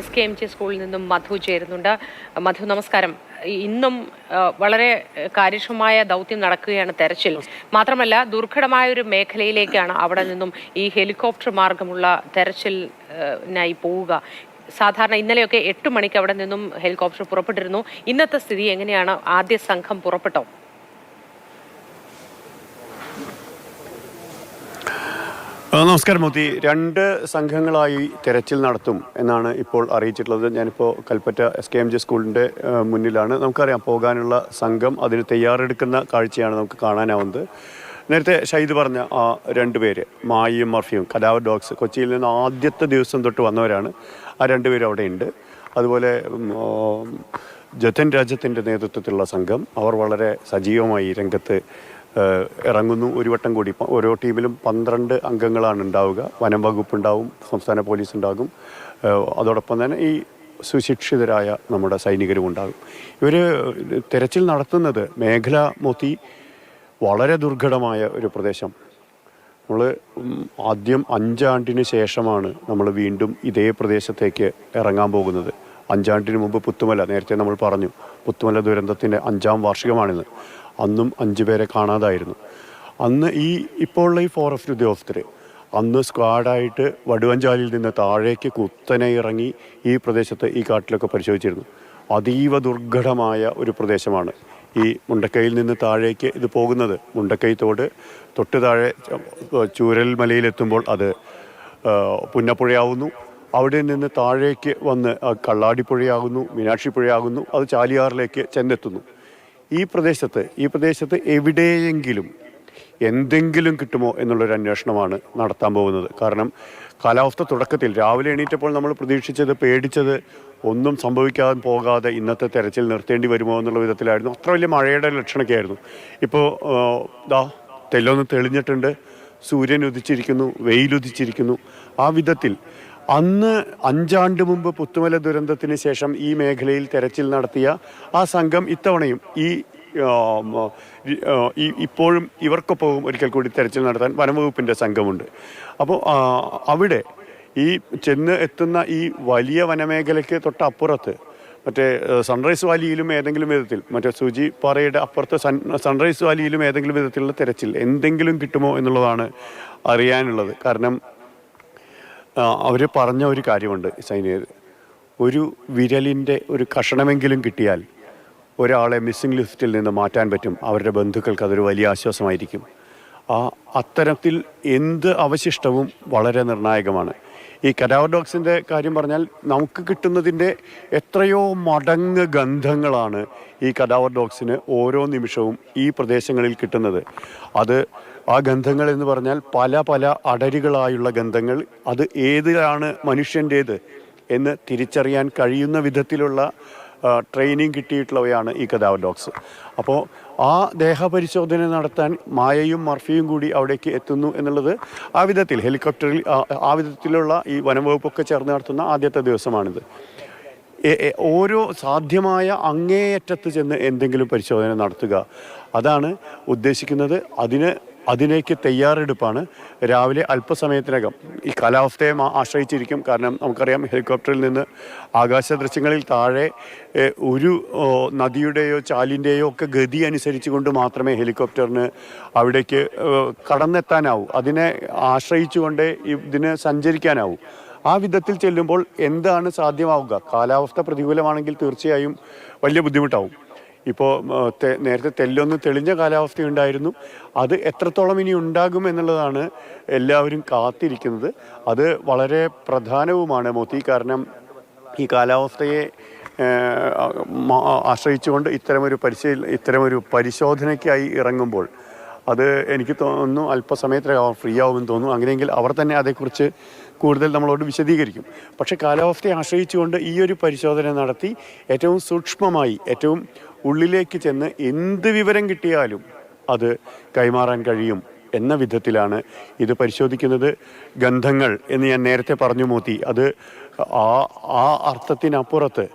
S K M G സ്കൂളിൽ നിന്നും മധു ചേരുന്നുണ്ട്. മധു നമസ്കാരം. ഇന്നും വളരെ കാര്യക്ഷമമായ ദൗത്യം നടക്കുകയാണ് തെരച്ചിൽ. മാത്രമല്ല ദുർഘടമായ ഒരു മേഖലയിലേക്കാണ് അവിടെ നിന്നും ഈ ഹെലികോപ്റ്റർ മാർഗമുള്ള തെരച്ചിലിനായി പോവുക. സാധാരണ ഇന്നലെയൊക്കെ എട്ട് മണിക്ക് അവിടെ നിന്നും ഹെലികോപ്റ്റർ പുറപ്പെട്ടിരുന്നു. ഇന്നത്തെ സ്ഥിതി എങ്ങനെയാണ്? ആദ്യ സംഘം പുറപ്പെട്ടോ? നമസ്കാരം മോത്തി രണ്ട് സംഘങ്ങളായി തെരച്ചിൽ നടത്തും എന്നാണ് ഇപ്പോൾ അറിയിച്ചിട്ടുള്ളത്. ഞാനിപ്പോൾ Kalpetta S K M G സ്കൂളിന്റെ മുന്നിലാണ്. നമുക്കറിയാം പോകാനുള്ള സംഘം അതിന് തയ്യാറെടുക്കുന്ന കാഴ്ചയാണ് നമുക്ക് കാണാനാവുന്നത്. നേരത്തെ ഷൈദ് പറഞ്ഞ ആ രണ്ടുപേര് മായിയും മർഫിയും കലാവർ ഡോഗ്സ് കൊച്ചിയിൽ നിന്ന് ആദ്യത്തെ ദിവസം തൊട്ട് വന്നവരാണ്. ആ രണ്ടുപേരും അവിടെ ഉണ്ട് അതുപോലെ ജതൻ രാജ്യത്തിന്റെ നേതൃത്വത്തിലുള്ള സംഘം അവർ വളരെ സജീവമായി രംഗത്ത് ഇറങ്ങുന്നു ഒരു വട്ടം കൂടി. ഓരോ ടീമിലും പന്ത്രണ്ട് അംഗങ്ങളാണ് ഉണ്ടാവുക. വനം വകുപ്പ് ഉണ്ടാവും സംസ്ഥാന പോലീസ് ഉണ്ടാകും അതോടൊപ്പം തന്നെ ഈ സുശിക്ഷിതരായ നമ്മുടെ സൈനികരും ഉണ്ടാകും. ഇവർ തെരച്ചിൽ നടത്തുന്നത് മേഖല മൊത്തി വളരെ ദുർഘടമായ ഒരു പ്രദേശം. നമ്മൾ ആദ്യം അഞ്ചാണ്ടിന് ശേഷമാണ് നമ്മൾ വീണ്ടും ഇതേ പ്രദേശത്തേക്ക് ഇറങ്ങാൻ പോകുന്നത്. അഞ്ചാണ്ടിന് മുമ്പ് പുത്തുമല നേരത്തെ നമ്മൾ പറഞ്ഞു പുത്തുമല ദുരന്തത്തിന്റെ അഞ്ചാം വാർഷികമാണിന്ന്. അന്നും അഞ്ചു പേരെ കാണാതായിരുന്നു. അന്ന് ഈ ഇപ്പോൾ ഉള്ള ഈ ഫോറസ്റ്റ് ഉദ്യോഗസ്ഥർ അന്ന് സ്ക്വാഡായിട്ട് വടുവഞ്ചാലിൽ നിന്ന് താഴേക്ക് കുത്തനെ ഇറങ്ങി ഈ പ്രദേശത്ത് ഈ കാട്ടിലൊക്കെ പരിശോധിച്ചിരുന്നു. അതീവ ദുർഘടമായ ഒരു പ്രദേശമാണ് ഈ മുണ്ടക്കൈയിൽ നിന്ന് താഴേക്ക് ഇത് പോകുന്നത്. മുണ്ടക്കൈ തോട് തൊട്ട് താഴെ ചൂരൽ മലയിലെത്തുമ്പോൾ അത് പുന്നപ്പുഴയാവുന്നു. അവിടെ നിന്ന് താഴേക്ക് വന്ന് കള്ളാടിപ്പുഴയാകുന്നു മീനാക്ഷിപ്പുഴയാകുന്നു അത് ചാലിയാറിലേക്ക് ചെന്നെത്തുന്നു. ഈ പ്രദേശത്ത് ഈ പ്രദേശത്ത് എവിടെയെങ്കിലും എന്തെങ്കിലും കിട്ടുമോ എന്നുള്ളൊരു അന്വേഷണമാണ് നടത്താൻ പോകുന്നത്. കാരണം കാലാവസ്ഥ തുടക്കത്തിൽ രാവിലെ എണീറ്റപ്പോൾ നമ്മൾ പ്രതീക്ഷിച്ചത് പേടിച്ചത് ഒന്നും സംഭവിക്കാൻ പോകാതെ ഇന്നത്തെ തെരച്ചിൽ നിർത്തേണ്ടി വരുമോ എന്നുള്ള വിധത്തിലായിരുന്നു. അത്ര വലിയ മഴയുടെ ലക്ഷണമൊക്കെ ആയിരുന്നു ഇപ്പോൾ ദാ തെല്ലൊന്ന് തെളിഞ്ഞിട്ടുണ്ട്. സൂര്യൻ ഉദിച്ചിരിക്കുന്നു വെയിലുദിച്ചിരിക്കുന്നു. ആ വിധത്തിൽ അന്ന് അഞ്ചാണ്ട് മുമ്പ് പുത്തുമല ദുരന്തത്തിന് ശേഷം ഈ മേഖലയിൽ തെരച്ചിൽ നടത്തിയ ആ സംഘം ഇത്തവണയും ഈ ഇപ്പോഴും ഇവർക്കൊപ്പവും ഒരിക്കൽ കൂടി തെരച്ചിൽ നടത്താൻ വനംവകുപ്പിന്റെ സംഘമുണ്ട്. അപ്പോൾ അവിടെ ഈ ചെന്ന് എത്തുന്ന ഈ വലിയ വനമേഖലയ്ക്ക് തൊട്ടപ്പുറത്ത് മറ്റേ സൺറൈസ് വാലിയിലും ഏതെങ്കിലും വിധത്തിൽ മറ്റേ സൂചി പാറയുടെ അപ്പുറത്ത് സൺ സൺറൈസ് വാലിയിലും ഏതെങ്കിലും വിധത്തിലുള്ള തിരച്ചിൽ എന്തെങ്കിലും കിട്ടുമോ എന്നുള്ളതാണ് അറിയാനുള്ളത്. കാരണം അവർ പറഞ്ഞ ഒരു കാര്യമുണ്ട് സൈനികർ ഒരു വിരലിന്റെ ഒരു കഷണമെങ്കിലും കിട്ടിയാൽ ഒരാളെ മിസ്സിംഗ് ലിസ്റ്റിൽ നിന്ന് മാറ്റാൻ പറ്റും അവരുടെ ബന്ധുക്കൾക്ക് അതൊരു വലിയ ആശ്വാസമായിരിക്കും. ആ അത്തരത്തിൽ എന്ത് അവശിഷ്ടവും വളരെ നിർണായകമാണ്. ഈ കരാവഡോക്സിന്റെ കാര്യം പറഞ്ഞാൽ നമുക്ക് കിട്ടുന്നതിന്റെ എത്രയോ മടങ്ങ് ഗന്ധങ്ങളാണ് ഈ കടാവർ ഡോഗ്സിന് ഓരോ നിമിഷവും ഈ പ്രദേശങ്ങളിൽ കിട്ടുന്നത്. അത് ആ ഗന്ധങ്ങൾ എന്ന് പറഞ്ഞാൽ പല പല അടരുകളായുള്ള ഗന്ധങ്ങൾ അത് ഏതിലാണ് മനുഷ്യന്റേത് എന്ന് തിരിച്ചറിയാൻ കഴിയുന്ന വിധത്തിലുള്ള ട്രെയിനിങ് കിട്ടിയിട്ടുള്ളവയാണ് ഈ കഥാവ് ഡോഗ്സ്. അപ്പോൾ ആ ദേഹപരിശോധന നടത്താൻ മായയും മർഫിയും കൂടി അവിടേക്ക് എത്തുന്നു എന്നുള്ളത് ആ വിധത്തിൽ ഹെലികോപ്റ്ററിൽ ആ- വിധത്തിലുള്ള ഈ വനംവകുപ്പൊക്കെ ചേർന്ന് നടത്തുന്ന ആദ്യത്തെ ദിവസമാണിത്. ഓരോ സാധ്യമായ അങ്ങേയറ്റത്ത് ചെന്ന് എന്തെങ്കിലും പരിശോധന നടത്തുക. അതാണ് ഉദ്ദേശിക്കുന്നത്. അതിന് അതിലേക്ക് തയ്യാറെടുപ്പാണ് രാവിലെ അല്പസമയത്തിനകം. ഈ കാലാവസ്ഥയെ ആശ്രയിച്ചിരിക്കും. കാരണം നമുക്കറിയാം ഹെലികോപ്റ്ററിൽ നിന്ന് ആകാശ ദൃശ്യങ്ങളിൽ താഴെ ഒരു നദിയുടെയോ ചാലിന്റെയോ ഒക്കെ ഗതി അനുസരിച്ചുകൊണ്ട് മാത്രമേ ഹെലികോപ്റ്ററിന് അവിടേക്ക് കടന്നെത്താനാവൂ. അതിനെ ആശ്രയിച്ചുകൊണ്ട് ഇതിന് സഞ്ചരിക്കാനാവൂ. ആ വിധത്തിൽ ചെല്ലുമ്പോൾ എന്താണ് സാധ്യമാവുക? കാലാവസ്ഥ പ്രതികൂലമാണെങ്കിൽ തീർച്ചയായും വലിയ ബുദ്ധിമുട്ടാവും. ഇപ്പോൾ നേരത്തെ തെല്ലൊന്ന് തെളിഞ്ഞ കാലാവസ്ഥയുണ്ടായിരുന്നു അത് എത്രത്തോളം ഇനി ഉണ്ടാകും എന്നുള്ളതാണ് എല്ലാവരും കാത്തിരിക്കുന്നത്. അത് വളരെ പ്രധാനവുമാണ് മോത്തി കാരണം ഈ കാലാവസ്ഥയെ ആശ്രയിച്ചുകൊണ്ട് ഇത്തരമൊരു പരിശീല ഇത്തരമൊരു പരിശോധനയ്ക്കായി ഇറങ്ങുമ്പോൾ അത് എനിക്ക് തോന്നുന്നു അല്പസമയത്തിനകം ഫ്രീ ആവുമെന്ന് തോന്നുന്നു. അങ്ങനെയെങ്കിൽ അവർ തന്നെ അതേക്കുറിച്ച് കൂടുതൽ നമ്മളോട് വിശദീകരിക്കും. പക്ഷേ കാലാവസ്ഥയെ ആശ്രയിച്ചുകൊണ്ട് ഈ ഒരു പരിശോധന നടത്തി ഏറ്റവും സൂക്ഷ്മമായി ഏറ്റവും ഉള്ളിലേക്ക് ചെന്ന് എന്ത് വിവരം കിട്ടിയാലും അത് കൈമാറാൻ കഴിയും എന്ന വിധത്തിലാണ് ഇത് പരിശോധിക്കുന്നത്. ഗന്ധങ്ങൾ എന്ന് ഞാൻ നേരത്തെ പറഞ്ഞു മൂത്തി അത് ആ ആ അർത്ഥത്തിനപ്പുറത്ത്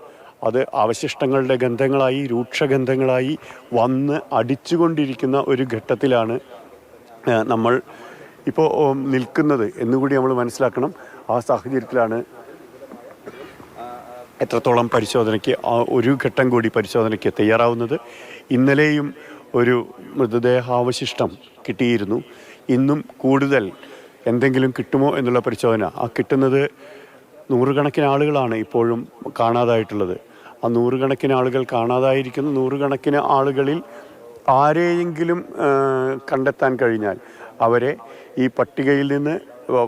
അത് അവശിഷ്ടങ്ങളുടെ ഗന്ധങ്ങളായി രൂക്ഷഗന്ധങ്ങളായി വന്ന് അടിച്ചുകൊണ്ടിരിക്കുന്ന ഒരു ഘട്ടത്തിലാണ് നമ്മൾ ഇപ്പോൾ നിൽക്കുന്നത് എന്നുകൂടി നമ്മൾ മനസ്സിലാക്കണം. ആ സാഹചര്യത്തിലാണ് എത്രത്തോളം പരിശോധനയ്ക്ക് ഒരു ഘട്ടം കൂടി പരിശോധനയ്ക്ക് തയ്യാറാവുന്നത്. ഇന്നലെയും ഒരു മൃതദേഹാവശിഷ്ടം കിട്ടിയിരുന്നു. ഇന്നും കൂടുതൽ എന്തെങ്കിലും കിട്ടുമോ എന്നുള്ള പരിശോധന. ആ കിട്ടുന്നത് നൂറുകണക്കിന് ആളുകളാണ് ഇപ്പോഴും കാണാതായിട്ടുള്ളത്. ആ നൂറുകണക്കിന് ആളുകൾ കാണാതായിരിക്കുന്ന നൂറുകണക്കിന് ആളുകളിൽ ആരെയെങ്കിലും കണ്ടെത്താൻ കഴിഞ്ഞാൽ അവരെ ഈ പട്ടികയിൽ നിന്ന്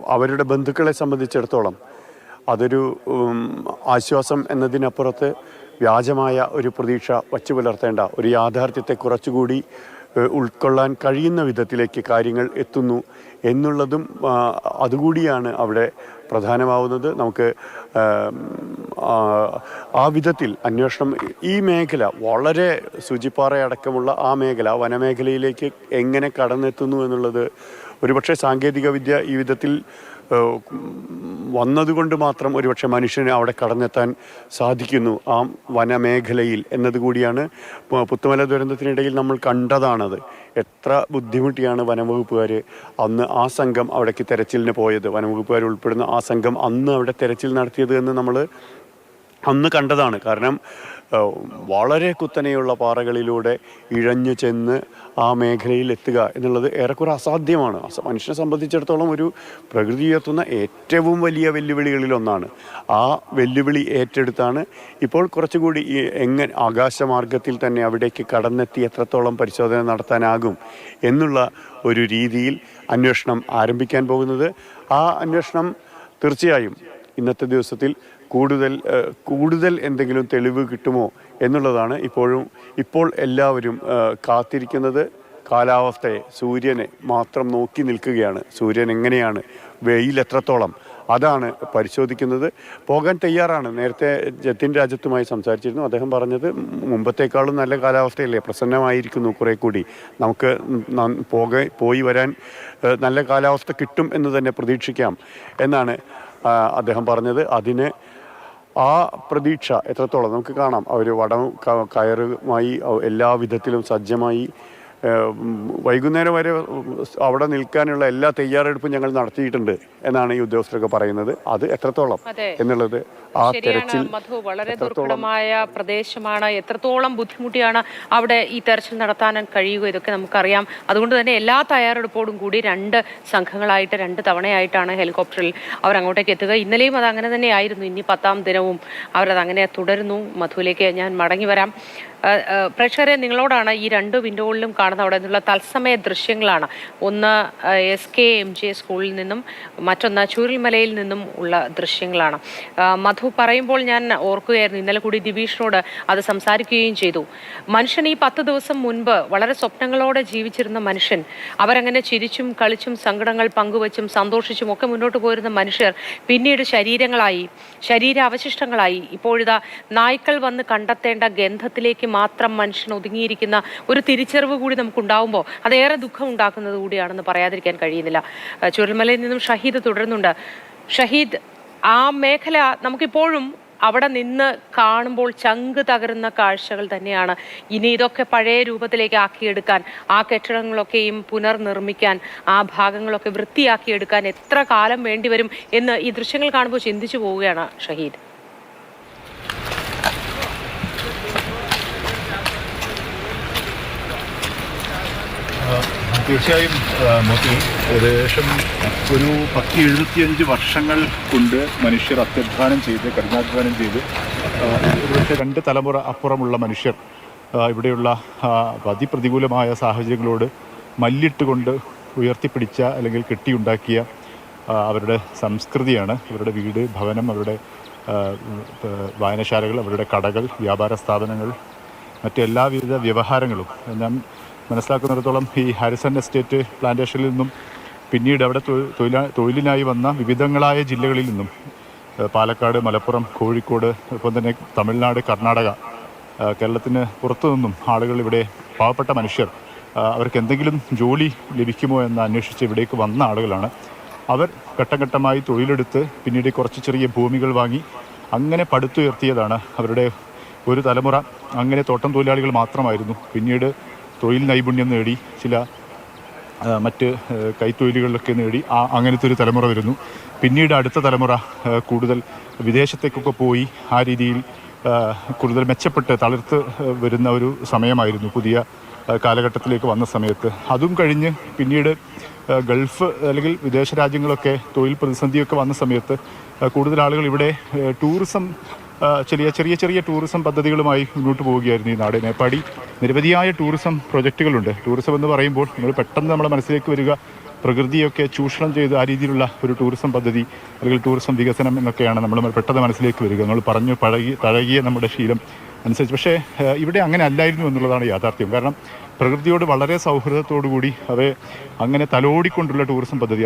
അവരുടെ ബന്ധുക്കളെ സംബന്ധിച്ചിടത്തോളം അതൊരു ആശ്വാസം എന്നതിനപ്പുറത്ത് വ്യാജമായ ഒരു പ്രതീക്ഷ വച്ചു പുലർത്തേണ്ട ഒരു യാഥാർത്ഥ്യത്തെ കുറച്ചുകൂടി ഉൾക്കൊള്ളാൻ കഴിയുന്ന വിധത്തിലേക്ക് കാര്യങ്ങൾ എത്തുന്നു എന്നുള്ളതും അതുകൂടിയാണ് അവിടെ പ്രധാനമാവുന്നത് നമുക്ക് ആ, വിധത്തിൽ അന്വേഷണം ഈ മേഖല വളരെ ശുചിപ്പാറ അടക്കമുള്ള ആ മേഖല വനമേഖലയിലേക്ക് എങ്ങനെ കടന്നെത്തുന്നു എന്നുള്ളത് ഒരുപക്ഷെ സാങ്കേതിക വിദ്യ ഈ വിധത്തിൽ വന്നതുകൊണ്ട് മാത്രം ഒരുപക്ഷെ മനുഷ്യന് അവിടെ കടന്നെത്താൻ സാധിക്കുന്നു ആ വനമേഖലയിൽ എന്നതുകൂടിയാണ് പുത്തുമല ദുരന്തത്തിനിടയിൽ നമ്മൾ കണ്ടതാണത്. എത്ര ബുദ്ധിമുട്ടിയാണ് വനംവകുപ്പുകാർ അന്ന് ആ സംഘം അവിടേക്ക് തെരച്ചിലിന് പോയത്. വനംവകുപ്പുകാർ ഉൾപ്പെടുന്ന ആ സംഘം അന്ന് അവിടെ തെരച്ചിൽ നടത്തിയത് എന്ന് നമ്മൾ അന്ന് കണ്ടതാണ്. കാരണം വളരെ കുത്തനെയുള്ള പാറകളിലൂടെ ഇഴഞ്ഞു ചെന്ന് ആ മേഖലയിൽ എത്തുക എന്നുള്ളത് ഏറെക്കുറെ അസാധ്യമാണ്. അസ- മനുഷ്യനെ സംബന്ധിച്ചിടത്തോളം ഒരു പ്രകൃതി ഉയർത്തുന്ന ഏറ്റവും വലിയ വെല്ലുവിളികളിലൊന്നാണ് ആ വെല്ലുവിളി ഏറ്റെടുത്താണ് ഇപ്പോൾ കുറച്ചുകൂടി ഈ എങ്ങനെ ആകാശമാർഗത്തിൽ തന്നെ അവിടേക്ക് കടന്നെത്തി എത്രത്തോളം പരിശോധന നടത്താനാകും എന്നുള്ള ഒരു രീതിയിൽ അന്വേഷണം ആരംഭിക്കാൻ പോകുന്നത്. ആ അന്വേഷണം തീർച്ചയായും ഇന്നത്തെ ദിവസത്തിൽ കൂടുതൽ കൂടുതൽ എന്തെങ്കിലും തെളിവ് കിട്ടുമോ എന്നുള്ളതാണ് ഇപ്പോഴും ഇപ്പോൾ എല്ലാവരും കാത്തിരിക്കുന്നത്. കാലാവസ്ഥയെ സൂര്യനെ മാത്രം നോക്കി നിൽക്കുകയാണ്. സൂര്യൻ എങ്ങനെയാണ്? വെയിൽ എത്രത്തോളം? അതാണ് പരിശോധിക്കുന്നത്. പോകാൻ തയ്യാറാണ്. നേരത്തെ ജത്തിൻ രാജ്യത്തുമായി സംസാരിച്ചിരുന്നു. അദ്ദേഹം പറഞ്ഞത് മുമ്പത്തേക്കാളും നല്ല കാലാവസ്ഥയല്ലേ? പ്രസന്നമായിരിക്കുന്നു കുറെ കൂടി. നമുക്ക് പോക പോയി വരാൻ നല്ല കാലാവസ്ഥ കിട്ടും എന്ന് തന്നെ പ്രതീക്ഷിക്കാം. എന്നാണ് അദ്ദേഹം പറഞ്ഞത്. അതിന് ആ പ്രതീക്ഷ എത്രത്തോളം? നമുക്ക് കാണാം. അവർ വടം കയറുമായി എല്ലാ വിധത്തിലും സജ്ജമായി വൈകുന്നേരം വരെ അവിടെ നിൽക്കാനുള്ള എല്ലാ തയ്യാറെടുപ്പും ഞങ്ങൾ നടത്തിയിട്ടുണ്ട് എന്നാണ് ഈ ഉദ്യോഗസ്ഥരൊക്കെ പറയുന്നത്. അത് എത്രത്തോളം എന്നുള്ളത് ആ തെരച്ചിൽ മധു. വളരെ ദുർഘടമായ പ്രദേശമാണ്. എത്രത്തോളം ബുദ്ധിമുട്ടിയാണ് അവിടെ ഈ തെരച്ചിൽ നടത്താൻ കഴിയുക ഇതൊക്കെ നമുക്കറിയാം. അതുകൊണ്ട് തന്നെ എല്ലാ തയ്യാറെടുപ്പോടും കൂടി രണ്ട് സംഘങ്ങളായിട്ട് രണ്ട് തവണയായിട്ടാണ് ഹെലികോപ്റ്ററിൽ അവർ അങ്ങോട്ടേക്ക് എത്തുക. ഇന്നലെയും അത് അങ്ങനെ തന്നെയായിരുന്നു ഇനി പത്താം ദിനവും അവരത് അങ്ങനെ തുടരുന്നു. മധുവിലേക്ക് ഞാൻ മടങ്ങി വരാം. പ്രേക്ഷകരെ നിങ്ങളോടാണ് ഈ രണ്ട് വിൻഡോകളിലും കാണുന്ന അവിടെ നിന്നുള്ള തത്സമയ ദൃശ്യങ്ങളാണ്. ഒന്ന് എസ് കെ എം ജെ സ്കൂളിൽ നിന്നും മറ്റൊന്ന് ചൂരൽമലയിൽ നിന്നും ഉള്ള ദൃശ്യങ്ങളാണ്. മധു പറയുമ്പോൾ ഞാൻ ഓർക്കുകയായിരുന്നു ഇന്നലെ കൂടി ദിബീഷിനോട് അത് സംസാരിക്കുകയും ചെയ്തു. മനുഷ്യൻ ഈ പത്ത് ദിവസം മുൻപ് വളരെ സ്വപ്നങ്ങളോടെ ജീവിച്ചിരുന്ന മനുഷ്യൻ അവരങ്ങനെ ചിരിച്ചും കളിച്ചും സങ്കടങ്ങൾ പങ്കുവച്ചും സന്തോഷിച്ചും ഒക്കെ മുന്നോട്ട് പോയിരുന്ന മനുഷ്യർ പിന്നീട് ശരീരങ്ങളായി ശരീര അവശിഷ്ടങ്ങളായി. ഇപ്പോഴിതാ നായ്ക്കൾ വന്ന് കണ്ടെത്തേണ്ട ഗന്ധത്തിലേക്ക് മാത്രം മനുഷ്യൻ ഒതുങ്ങിയിരിക്കുന്ന ഒരു തിരിച്ചറിവ് കൂടി നമുക്കുണ്ടാവുമ്പോൾ അതേറെ ദുഃഖം ഉണ്ടാക്കുന്നത് കൂടിയാണെന്ന് പറയാതിരിക്കാൻ കഴിയുന്നില്ല. ചുരൽമലയിൽ നിന്നും ഷഹീദ് തുടരുന്നുണ്ട്. ഷഹീദ് ആ മേഖല നമുക്കിപ്പോഴും അവിടെ നിന്ന് കാണുമ്പോൾ ചങ്ക് തകരുന്ന കാഴ്ചകൾ തന്നെയാണ്. ഇനി ഇതൊക്കെ പഴയ രൂപത്തിലേക്ക് ആക്കിയെടുക്കാൻ ആ കെട്ടിടങ്ങളൊക്കെയും പുനർനിർമ്മിക്കാൻ ആ ഭാഗങ്ങളൊക്കെ വൃത്തിയാക്കിയെടുക്കാൻ എത്ര കാലം വേണ്ടിവരും എന്ന് ഈ ദൃശ്യങ്ങൾ കാണുമ്പോൾ ചിന്തിച്ചു പോവുകയാണ് ഷഹീദ്. തീർച്ചയായും ഏകദേശം ഒരു പത്ത് എഴുപത്തിയഞ്ച് വർഷങ്ങൾ കൊണ്ട് മനുഷ്യർ അത്യധ്വാനം ചെയ്ത് കഠിനാധ്വാനം ചെയ്ത് ഒരുപക്ഷെ രണ്ട് തലമുറ അപ്പുറമുള്ള മനുഷ്യർ ഇവിടെയുള്ള അതിപ്രതികൂലമായ സാഹചര്യങ്ങളോട് മല്ലിട്ടുകൊണ്ട് ഉയർത്തിപ്പിടിച്ച അല്ലെങ്കിൽ കെട്ടിയുണ്ടാക്കിയ അവരുടെ സംസ്കൃതിയാണ്. അവരുടെ വീട് ഭവനം അവരുടെ വായനശാലകൾ അവരുടെ കടകൾ വ്യാപാര സ്ഥാപനങ്ങൾ മറ്റെല്ലാവിധ വ്യവഹാരങ്ങളും ഞാൻ മനസ്സിലാക്കുന്നിടത്തോളം ഈ ഹാരിസൺ എസ്റ്റേറ്റ് പ്ലാന്റേഷനിൽ നിന്നും പിന്നീട് അവിടെ തൊഴിലാ തൊഴിലിനായി വന്ന വിവിധങ്ങളായ ജില്ലകളിൽ നിന്നും പാലക്കാട് മലപ്പുറം കോഴിക്കോട് ഒപ്പം തന്നെ തമിഴ്നാട് കർണാടക കേരളത്തിന് പുറത്തു നിന്നും ആളുകൾ ഇവിടെ പാവപ്പെട്ട മനുഷ്യർ അവർക്ക് എന്തെങ്കിലും ജോലി ലഭിക്കുമോ എന്ന് അന്വേഷിച്ച് ഇവിടേക്ക് വന്ന ആളുകളാണ്. അവർ ഘട്ടം ഘട്ടമായി തൊഴിലെടുത്ത് പിന്നീട് കുറച്ച് ചെറിയ ഭൂമികൾ വാങ്ങി അങ്ങനെ പടുത്തുയർത്തിയതാണ് അവരുടെ ഒരു തലമുറ. അങ്ങനെ തോട്ടം തൊഴിലാളികൾ മാത്രമായിരുന്നു. പിന്നീട് തൊഴിൽ നൈപുണ്യം നേടി ചില മറ്റ് കൈത്തൊഴിലുകളിലൊക്കെ നേടി ആ അങ്ങനത്തെ ഒരു തലമുറ വരുന്നു. പിന്നീട് അടുത്ത തലമുറ കൂടുതൽ വിദേശത്തേക്കൊക്കെ പോയി ആ രീതിയിൽ കൂടുതൽ മെച്ചപ്പെട്ട് തളിർത്ത് വരുന്ന ഒരു സമയമായിരുന്നു പുതിയ കാലഘട്ടത്തിലേക്ക് വന്ന സമയത്ത്. അതും കഴിഞ്ഞ് പിന്നീട് ഗൾഫ് അല്ലെങ്കിൽ വിദേശ രാജ്യങ്ങളൊക്കെ തൊഴിൽ പ്രതിസന്ധിയൊക്കെ വന്ന സമയത്ത് കൂടുതൽ ആളുകൾ ഇവിടെ ടൂറിസം ചെറിയ ചെറിയ ചെറിയ ടൂറിസം പദ്ധതികളുമായി മുന്നോട്ട് പോവുകയായിരുന്നു ഈ നാട് മേപ്പാടി നിരവധിയായ ടൂറിസം പ്രൊജക്റ്റുകളുണ്ട് ടൂറിസം എന്ന് പറയുമ്പോൾ നമ്മൾ പെട്ടെന്ന് നമ്മുടെ മനസ്സിലേക്ക് വരിക. പ്രകൃതിയൊക്കെ ചൂഷണം ചെയ്ത് ആ രീതിയിലുള്ള ഒരു ടൂറിസം പദ്ധതി അല്ലെങ്കിൽ ടൂറിസം വികസനം എന്നൊക്കെയാണ് നമ്മൾ പെട്ടെന്ന് മനസ്സിലേക്ക് വരിക. നമ്മൾ പറഞ്ഞു പഴകി തഴകിയ നമ്മുടെ ശീലം അനുസരിച്ച്. പക്ഷേ ഇവിടെ അങ്ങനെ അല്ലായിരുന്നു എന്നുള്ളതാണ് യാഥാർത്ഥ്യം. കാരണം പ്രകൃതിയോട് വളരെ സൗഹൃദത്തോടു കൂടി അവയെ അങ്ങനെ തലോടിക്കൊണ്ടുള്ള ടൂറിസം പദ്ധതി